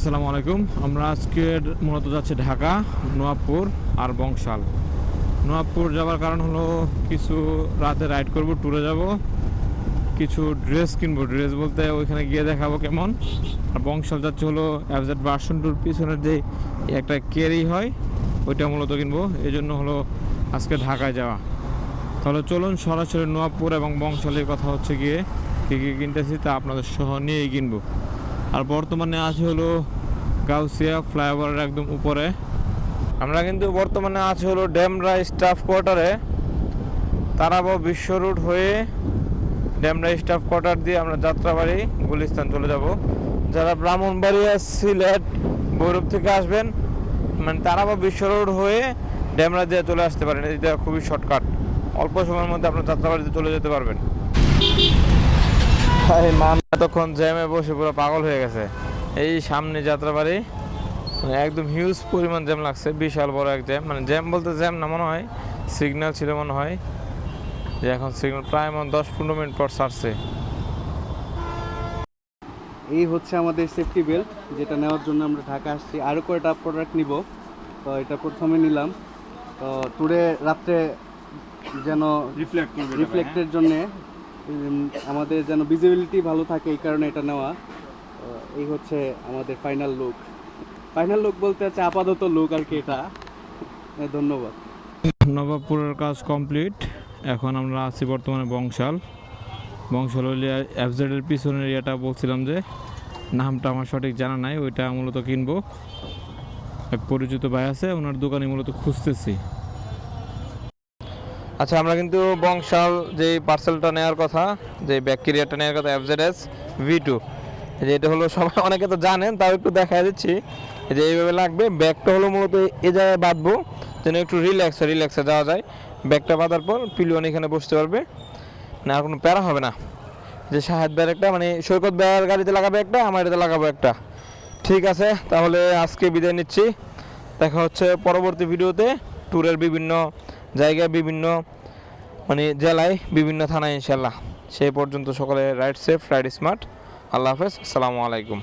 আসসালামু আলাইকুম। আমরা আজকে মূলত যাচ্ছি ঢাকা, নোয়াবপুর আর বংশাল। নোয়াবপুর যাওয়ার কারণ হলো কিছু রাতে রাইড করব, ট্যুরে যাব, কিছু ড্রেস কিনবো। ড্রেস বলতে ওইখানে গিয়ে দেখাবো কেমন। আর বংশাল যাচ্ছে হলো অ্যাবজেট ভার্সন টুর পিছনের যে একটা ক্যারি হয়, ওইটা মূলত কিনবো। এই জন্য হলো আজকে ঢাকায় যাওয়া। তাহলে চলুন সরাসরি নোয়াবপুর এবং বংশালের কথা হচ্ছে গিয়ে কী কী কিনতেছি তা আপনাদের সহ নিয়েই কিনবো। আর বর্তমানে আছে হলো গাউসিয়া ফ্লাইওভারের একদম উপরে। আমরা কিন্তু বর্তমানে আছে হলো ড্যামরা স্টাফ কোয়ার্টারে। তারাবো বিশ্ব রুট হয়ে ড্যামরা স্টাফ কোয়ার্টার দিয়ে আমরা যাত্রাবাড়ি গুলিস্তান চলে যাব। যারা ব্রাহ্মণবাড়িয়া সিলেট ভৈরব থেকে আসবেন মানে তারাবো বিশ্ব রোড হয়ে ড্যামরা দিয়ে চলে আসতে পারেন। এটা খুবই শর্টকাট। অল্প সময়ের মধ্যে আপনার যাত্রাবাড়িতে চলে যেতে পারবেন। এই মান এতক্ষণ জ্যামে বসে পুরো পাগল হয়ে গেছে। এই সামনে যাত্রাবাড়ি মানে একদম হিউজ পরিমাণ জ্যাম লাগছে বিশাল বড় এক জ্যাম। মানে জ্যাম বলতে জ্যাম না মনে হয় সিগন্যাল ছিল মনে হয়। যে এখন সিগন্যাল প্রায় মনে দশ পনেরো মিনিট পর ছাড়ছে। এই হচ্ছে আমাদের সেফটি বেল্ট যেটা নেওয়ার জন্য আমরা ঢাকা আসছি। আরও কয়টা প্রোডাক্ট নিব? তো এটা প্রথমে নিলাম। তো ট্যুরে রাত্রে যেন রিফ্লেক্টের জন্য আমাদের যেন ভিজিবিলিটি ভালো থাকে এই কারণে এটা নেওয়া। এই হচ্ছে আমাদের ফাইনাল লুক ফাইনাল লুক বলতে হচ্ছে আপাতত লুক আর কি এটা। ধন্যবাদ। নবাবপুরের কাজ কমপ্লিট এখন আমরা আছি বর্তমানে বংশাল। বংশাল হইলে এফজেডের পিছনের এরিয়াটা বলছিলাম যে, নামটা আমার সঠিক জানা নাই, ওইটা মূলত কিনবো। এক পরিচিত ভাই আছে, ওনার দোকানে মূলত খুঁজতেছি। আচ্ছা আমরা কিন্তু বংশাল যে পার্সেলটা নেওয়ার কথা যে ব্যাকটেরিয়াটা নেওয়ার কথা এফজেডএস ভি টু যে এটা হলো সবাই অনেকে তো জানেন, তাও একটু দেখা দিচ্ছি। যে এইভাবে লাগবে, ব্যাগটা হলো মূলত এ জায়গায় বাঁধবো, যেন একটু রিল্যাক্সে রিল্যাক্সে যাওয়া যায়। ব্যাগটা বাঁধার পর পিলিয়ন এখানে বসতে পারবে। না, আর কোনো প্যারা হবে না। যে শাহেদ ব্যাগ একটা মানে সৈকত ব্যাগের গাড়িতে লাগাবে একটা, আমার এটাতে লাগাবো একটা। ঠিক আছে, তাহলে আজকে বিদায় নিচ্ছি। দেখা হচ্ছে পরবর্তী ভিডিওতে ট্যুরের বিভিন্ন জায়গায় বিভিন্ন মানে জেলায় বিভিন্ন থানায় ইনশাল্লাহ সেই পর্যন্ত সকলে রাইট সেফ রাইড স্মার্ট আল্লাহ হাফেজ, আসসালামু আলাইকুম।